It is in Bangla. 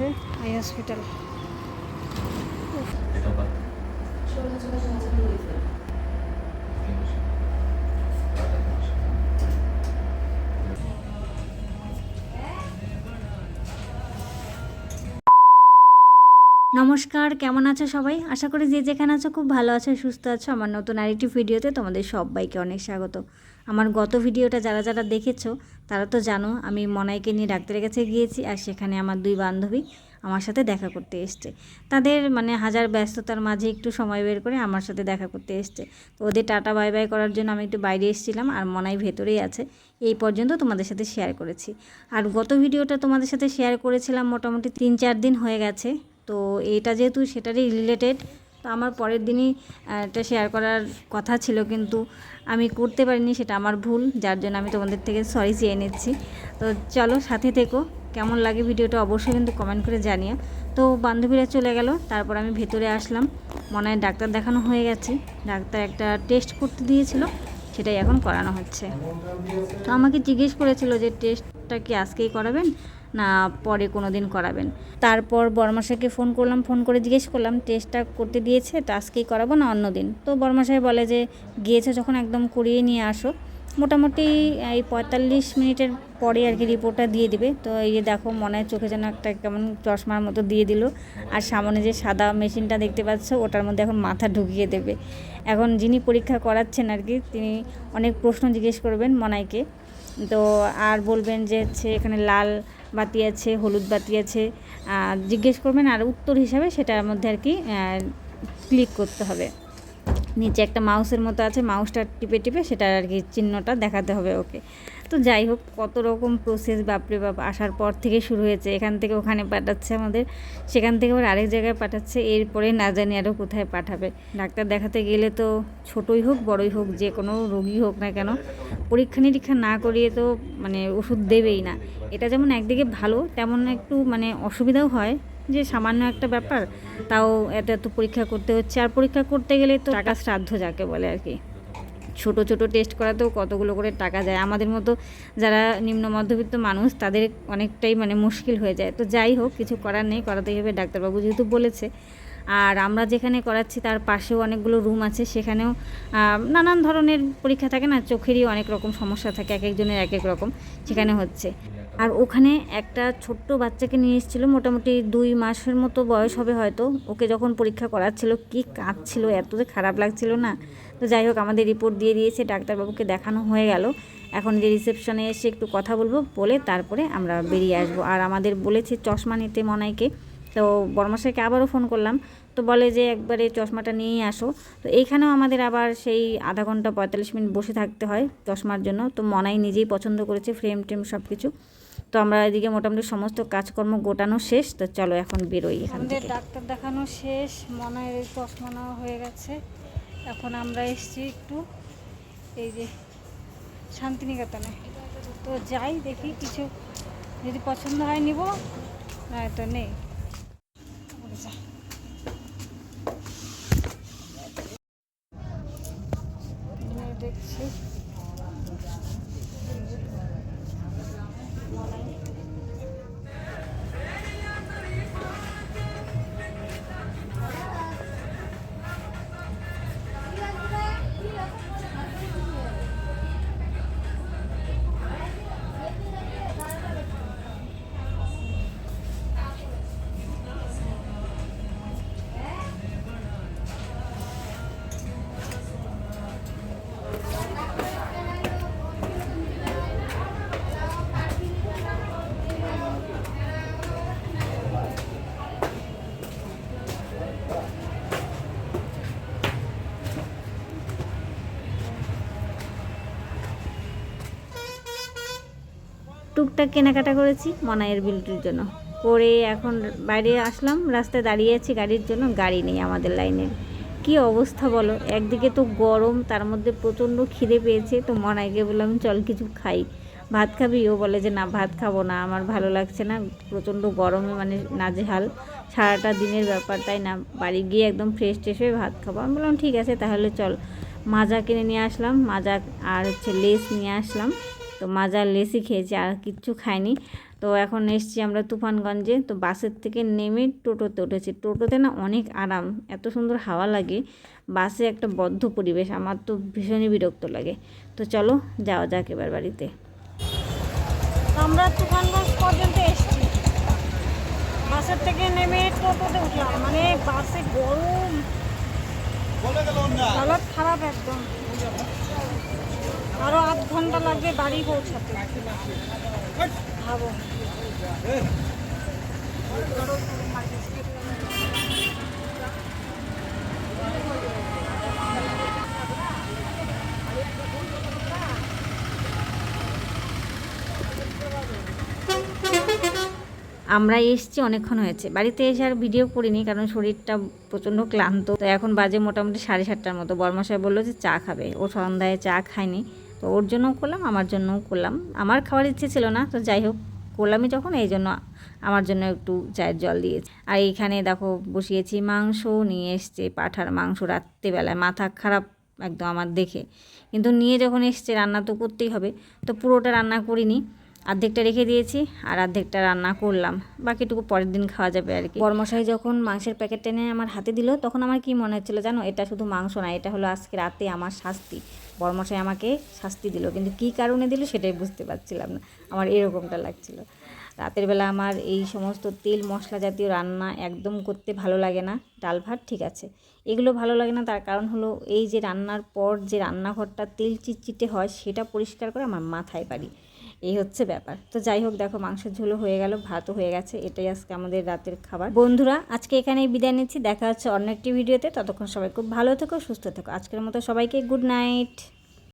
হচ্ছে আই হসপিটাল নমস্কার, কেমন আছো সবাই? আশা করি যে যেখানে আছো খুব ভালো আছো, সুস্থ আছো। আমার নতুন আরেকটি ভিডিওতে তোমাদের সবাইকে অনেক স্বাগত। আমার গত ভিডিওটা যারা যারা দেখেছ, তারা তো জানো আমি মনাইকে নিয়ে ডাক্তারের কাছে গিয়েছি আর সেখানে আমার দুই বান্ধবী আমার সাথে দেখা করতে এসছে। তাদের মানে হাজার ব্যস্ততার মাঝে একটু সময় বের করে আমার সাথে দেখা করতে এসছে। তো ওদের টাটা বাই বাই করার জন্য আমি একটু বাইরে এসেছিলাম আর মনাই ভেতরেই আছে। এই পর্যন্ত তোমাদের সাথে শেয়ার করেছি। আর গত ভিডিওটা তোমাদের সাথে শেয়ার করেছিলাম মোটামুটি তিন চার দিন হয়ে গেছে। তো এটা যেহেতু সেটারই রিলেটেড তো আমার পরের দিনই এটা শেয়ার করার কথা ছিল, কিন্তু আমি করতে পারিনি, সেটা আমার ভুল, যার জন্য আমি তোমাদের থেকে সরি চেয়ে নিচ্ছি। তো চলো সাথে থেকো, কেমন লাগে ভিডিওটা অবশ্যই কিন্তু কমেন্ট করে জানিও। তো বান্ধবীরা চলে গেল, তারপর আমি ভেতরে আসলাম, মনে হয় ডাক্তার দেখানো হয়ে গেছে। ডাক্তার একটা টেস্ট করতে দিয়েছিল, সেটাই এখন করানো হচ্ছে। তো আমাকে জিজ্ঞেস করেছিল যে টেস্টটা কি আজকেই করাবেন? না পরে কোনো দিন করাবেন। তারপর বর্মাশাইকে ফোন করলাম ফোন করে জিজ্ঞেস করলাম টেস্টটা করতে দিয়েছে, তো আজকেই করাবো না অন্য দিন? তো বর্মাশাই বলে যে, গিয়েছে যখন একদম করিয়ে নিয়ে আসো। মোটামুটি এই পঁয়তাল্লিশ মিনিটের পরে আর কি রিপোর্টটা দিয়ে দিবে। তো এই যে দেখো, মনে হয় চোখে যেন একটা কেমন চশমার মতো দিয়ে দিল। আর সামনে যে সাদা মেশিনটা দেখতে পাচ্ছ, ওটার মধ্যে এখন মাথা ঢুকিয়ে দেবে। এখন যিনি পরীক্ষা করাচ্ছেন আর কি, তিনি অনেক প্রশ্ন জিজ্ঞেস করবেন মনাইকে। তো আর বলবেন যে, হচ্ছে এখানে লাল বাতি আছে হলুদ বাতি আছে জিজ্ঞেস করবেন আর উত্তর হিসাবে সেটার মধ্যে আর কি ক্লিক করতে হবে। নিচে একটা মাউসের মতো আছে মাউসটা টিপে টিপে সেটার আর কি চিহ্নটা দেখাতে হবে ওকে। তো যাই হোক, কত রকম প্রসেস বাপরে বাপ, আসার পর থেকে শুরু হয়েছে। এখান থেকে ওখানে পাঠাচ্ছে আমাদের, সেখান থেকে আবার আরেক জায়গায় পাঠাচ্ছে, এরপরে না জানি আরও কোথায় পাঠাবে। ডাক্তার দেখাতে গেলে তো ছোটই হোক, বড়ই হোক, যে কোনো রোগী হোক না কেন, পরীক্ষা নিরীক্ষা না করিয়ে তো মানে ওষুধ দেবেই না। এটা যেমন একদিকে ভালো, তেমন একটু মানে অসুবিধাও হয়, যে সামান্য একটা ব্যাপার, তাও এত এত পরীক্ষা করতে হচ্ছে। আর পরীক্ষা করতে গেলে তো টাকা শ্রাদ্ধ যাকে বলে আর কি। ছোট ছোট টেস্ট করাতেও কতগুলো করে টাকা যায়। আমাদের মতো যারা নিম্ন মধ্যবিত্ত মানুষ, তাদের অনেকটাই মানে মুশকিল হয়ে যায়। তো যাই হোক, কিছু করার নেই করাতেই হবে, ডাক্তারবাবু যেহেতু বলেছে। আর আমরা যেখানে করাচ্ছি, তার পাশেও অনেকগুলো রুম আছে। সেখানেও নানান ধরনের পরীক্ষা থাকে না, চোখেরই অনেক রকম সমস্যা থাকে, এক একজনের এক এক রকম। সেখানে হচ্ছে। আর ওখানে একটা ছোট্ট বাচ্চাকে নিয়ে এসেছিল, মোটামুটি দুই মাসের মতো বয়স হবে হয়তো। ওকে যখন পরীক্ষা করাচ্ছিল, কি কাঁদছিল, এত যে খারাপ লাগছিল না। তো যাই হোক, আমাদের রিপোর্ট দিয়ে দিয়েছে, ডাক্তারবাবুকে দেখানো হয়ে গেল। এখন যে রিসেপশনে এসে একটু কথা বলব, বলে তারপরে আমরা বেরিয়ে আসব। আর আমাদের বলেছে চশমা নিতে মনাইকে। তো বর্মাশাইকে আবারও ফোন করলাম। তো বলে যে একবারে চশমাটা নিয়েই আসো। তো এইখানেও আমাদের আবার সেই আধা ঘণ্টা পঁয়তাল্লিশ মিনিট বসে থাকতে হয় চশমার জন্য। তো মনাই নিজেই পছন্দ করেছে ফ্রেম টেম সব কিছু তো আমরা এদিকে মোটামুটি সমস্ত কাজকর্ম গোটানো শেষ তো চলো এখন বেরোই এখান থেকে। ডাক্তার দেখানো শেষ মনের চশমা নেওয়া হয়ে গেছে। এখন আমরা এসছি একটু এই যে শান্তিনিকেতনে। তো যাই দেখি কিছু যদি পছন্দ হয় নিব না তো নেই। টুকটাক কেনাকাটা করেছি মনাইয়ের বিলটির জন্য। করে এখন বাইরে আসলাম, রাস্তায় দাঁড়িয়ে আছি, গাড়ির জন্য গাড়ি নেই আমাদের লাইনের কি অবস্থা বলো? একদিকে তো গরম, তার মধ্যে প্রচণ্ড খিদে পেয়েছে, তো মনাইকে বললাম চল কিছু খাই। ভাত খাবি? ও বলে যে, না, ভাত খাব না, আমার ভালো লাগছে না, প্রচণ্ড গরমে মানে নাজেহাল। সারাটা দিনের ব্যাপার, তাই না? বাড়ি গিয়ে একদম ফ্রেশ ট্রেশ হয়ে ভাত খাব। আমি বললাম, ঠিক আছে, তাহলে চল। মাজা কিনে নিয়ে আসলাম, মাজা আর হচ্ছে লেস নিয়ে আসলাম। তো মাজার লেসি খেয়েছি আর কিচ্ছু খাইনি। তো এখন এসছি আমরা তুফানগঞ্জে। তো বাসের থেকে নেমে টোটোতে উঠেছি। টোটোতে না অনেক আরাম এত সুন্দর হাওয়া লাগে। বাসে একটা বদ্ধ পরিবেশ আমার তো ভীষণই বিরক্ত লাগে। তো চলো যাওয়া যাক এবার বাড়িতে। আমরা তুফানগঞ্জ পর্যন্ত এসেছি। বাসের থেকে নেমে টোটোতে উঠলাম। মানে বাসে গরম। হালত খারাপ একদম। ঘণ্টা লাগবে বাড়ি পৌঁছাতে। ভাবো। আমরা এসছি, অনেকক্ষণ হয়েছে। বাড়িতে এসে আর ভিডিও করিনি, কারণ শরীরটা প্রচণ্ড ক্লান্ত। তো এখন বাজে মোটামুটি সাড়ে সাতটার মতো। বর্মশাই বলল যে চা খাবে। ও সন্ধ্যায় চা খায়নি। তো ওর জন্যও করলাম, আমার জন্যও করলাম। আমার খাওয়ার ইচ্ছে ছিল না, তো যাই হোক, করলামই যখন, এই জন্য আমার জন্য একটু চায়ের জল দিয়েছি। আর এইখানে দেখো, বসিয়েছি মাংস, নিয়ে এসছে পাঠার মাংস রাত্রেবেলায়, মাথা খারাপ একদম আমার দেখে। কিন্তু নিয়ে যখন এসছে, রান্না তো করতেই হবে, তো পুরোটা রান্না করিনি। অর্ধেকটা রেখে দিয়েছি, আর অর্ধেকটা রান্না করলাম। বাকিটুকু পরের দিন খাওয়া যাবে আর কি। বর্মশাই যখন মাংসের প্যাকেট টেনে আমার হাতে দিল, তখন আমার কি মনে হচ্ছিল জানো? এটা শুধু মাংস না, এটা হলো আজকে রাতে আমার শাস্তি। বর্মশাই আমাকে শাস্তি দিল। কিন্তু কি কারণে দিল সেটাই বুঝতে পারছিলাম না। আমার এরকমটা লাগছিল। রাতের বেলা আমার এই সমস্ত তেল মশলা জাতীয় রান্না একদম করতে ভালো লাগে না। ডাল ভাত ঠিক আছে। এগুলো ভালো লাগে না, তার কারণ হলো এই যে রান্নার পর যে রান্নাঘরটা তেল চিটচিটে হয়, সেটা পরিষ্কার করে আমার মাথায় পারি এই হচ্ছে ব্যাপার। তো যাই হোক, দেখো মাংসের ঝোলও হয়ে গেল, ভাতও হয়ে গেছে, এটাই আজকে আমাদের রাতের খাবার। বন্ধুরা, আজকে এখানেই বিদায় নিচ্ছি, দেখা হচ্ছে অন্য একটি ভিডিওতে, ততক্ষণ সবাই খুব ভালো থেকো, সুস্থ থেকো। আজকের মতো সবাইকে গুড নাইট